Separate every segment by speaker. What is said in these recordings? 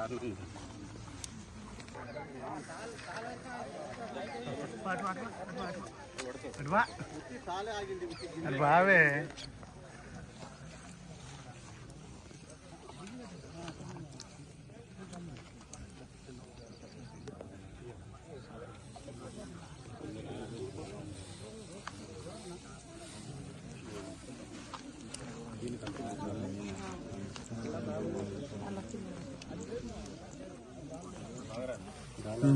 Speaker 1: అది బావే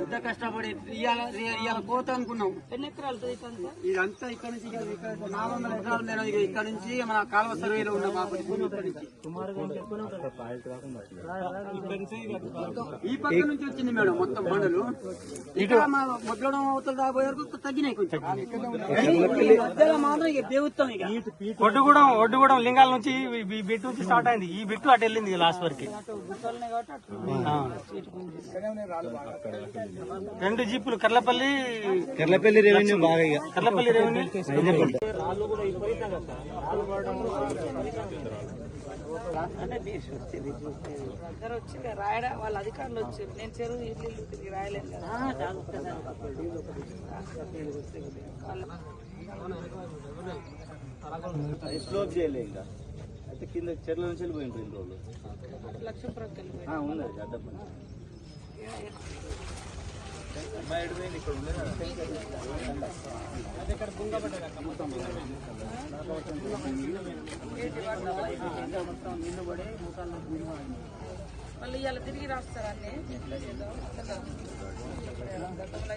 Speaker 2: పెద్ద కష్టపడి ఇవాళ ఇవాళ కోత అనుకున్నాం.
Speaker 3: ఎన్ని ఎకరాలు ఇదంతా
Speaker 2: ఇదంతా ఇక్కడ నుంచి నాలుగు వందల ఎకరాలు నేను ఇక ఇక్కడ నుంచి మన కాలువ సర్వేలో ఉన్న మాకు. ఈ పక్క నుంచి వచ్చింది మేడం మొత్తం బండలు ఇక్కడ మా మొదలడం అవతల రాబోయే వరకు తగ్గినాయి కొంచెం. మాత్రం ఇక దేవుత్తం ఇక.
Speaker 4: ఒడ్డుగూడెం ఒడ్డుగూడెం లింగాల నుంచి ఈ- ఈ బిట్టు నుంచి స్టార్ట్ అయింది. ఈ బిట్టు అటు వెళ్ళింది లాస్ట్ వరకు. రెండు జీపులు కర్లపల్లి
Speaker 1: కర్లపల్లి రెవెన్యూ బాగా ఇక
Speaker 4: కర్లపల్లి రెవెన్యూ.
Speaker 3: అందరూ వచ్చి ఇక రాయడా వాళ్ళ అధికారులు వచ్చారు. నేను చెరువు ఇల్లు ఇల్లు తిరిగి రాయలేను కదా. వాళ్ళ
Speaker 1: స్లోప్ చేయలే ఇంకా. అయితే కింద చెర్ల నుంచి వెళ్ళిపోయింది రెండు రోజులు. ఉన్నది అడ్డ
Speaker 3: మళ్ళీ ఇవాళ తిరిగి రాస్తారు అన్ని? గతంలో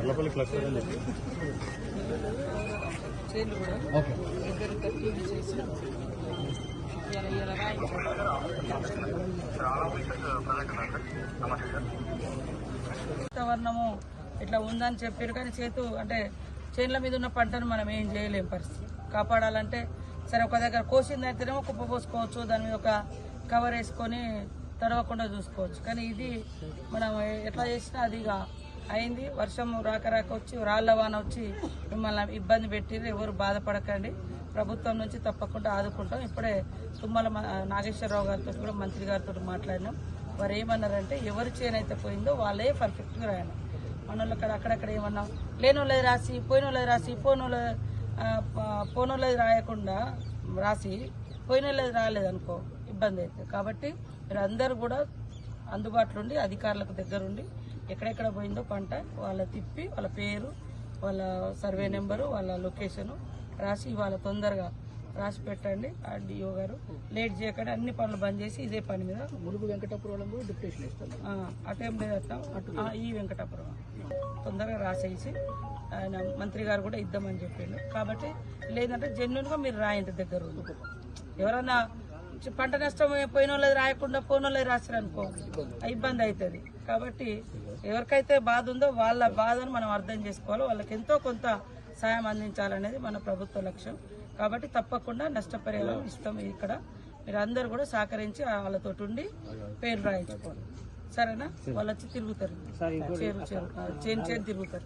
Speaker 3: ఎల్లపల్లి క్లస్టర్ అని చెప్పి చేసి వాతావరణము ఇట్లా ఉందని చెప్పారు కానీ చేతు అంటే చేనుల మీద ఉన్న పంటను మనం ఏం చేయలేం పరిస్థితి. కాపాడాలంటే సరే ఒక దగ్గర కోసిందైతేనేమో కుప్ప పోసుకోవచ్చు దాని మీద ఒక కవర్ వేసుకొని తడవకుండా చూసుకోవచ్చు. కానీ ఇది మనం ఎట్లా చేసినా అది ఇక అయింది. వర్షం రాక రాక వచ్చి రాళ్ళ వాన వచ్చి మిమ్మల్ని ఇబ్బంది పెట్టిరు ఎవరు బాధపడకండి. ప్రభుత్వం నుంచి తప్పకుండా ఆదుకుంటాం. ఇప్పుడే తుమ్మల నాగేశ్వరరావు గారితో కూడా మంత్రి గారితో మాట్లాడినాం. వారు ఏమన్నారంటే ఎవరి చేనైతే పోయిందో వాళ్ళే పర్ఫెక్ట్గా రాయను మన వాళ్ళు అక్కడ అక్కడక్కడ ఏమన్నాం లేని వాళ్ళది రాసి పోయిన వాళ్ళది రాసి పోనోళ్ళ వాళ్ళ రాయకుండా రాసి పోయిన వాళ్ళది రాలేదనుకో ఇబ్బంది అవుతుంది కాబట్టి మీరు అందరూ కూడా అందుబాటులో ఉండి అధికారులకు దగ్గరుండి ఎక్కడెక్కడ పోయిందో పంట వాళ్ళ తిప్పి వాళ్ళ పేరు వాళ్ళ సర్వే నెంబరు వాళ్ళ లొకేషను రాసి ఇవాళ తొందరగా రాసి పెట్టండి. ఆర్డీఓ గారు లేట్ చేయకుండా అన్ని పనులు బంద్ చేసి ఇదే పని మీద
Speaker 2: ములుగు వెంకటాపురం కూడా డిప్యూటేషన్ ఇస్తాను
Speaker 3: ఆ, అటేం ఆ, ఈ వెంకటాపురం. తొందరగా రాసేసి ఆయన మంత్రి గారు కూడా ఇద్దామని చెప్పిండు. కాబట్టి లేదంటే జెన్యున్గా మీరు రాయండి దగ్గర. ఎవరన్నా పంట నష్టం పోయిన వాళ్ళది రాయకుండా పోయిన వాళ్ళది రాసారు అనుకో ఇబ్బంది అవుతుంది కాబట్టి ఎవరికైతే బాధ ఉందో వాళ్ళ బాధను మనం అర్థం చేసుకోవాలి. వాళ్ళకి ఎంతో కొంత సాయం అందించాలనేది మన ప్రభుత్వ లక్ష్యం. కాబట్టి తప్పకుండా నష్టపరిహారం ఇస్తాం ఇక్కడ. మీరు అందరు కూడా సహకరించి వాళ్ళతో ఉండి పేరు రాయించుకోవాలి సరేనా? వాళ్ళు వచ్చి తిరుగుతారు చేరు చేరు చేను తిరుగుతారు.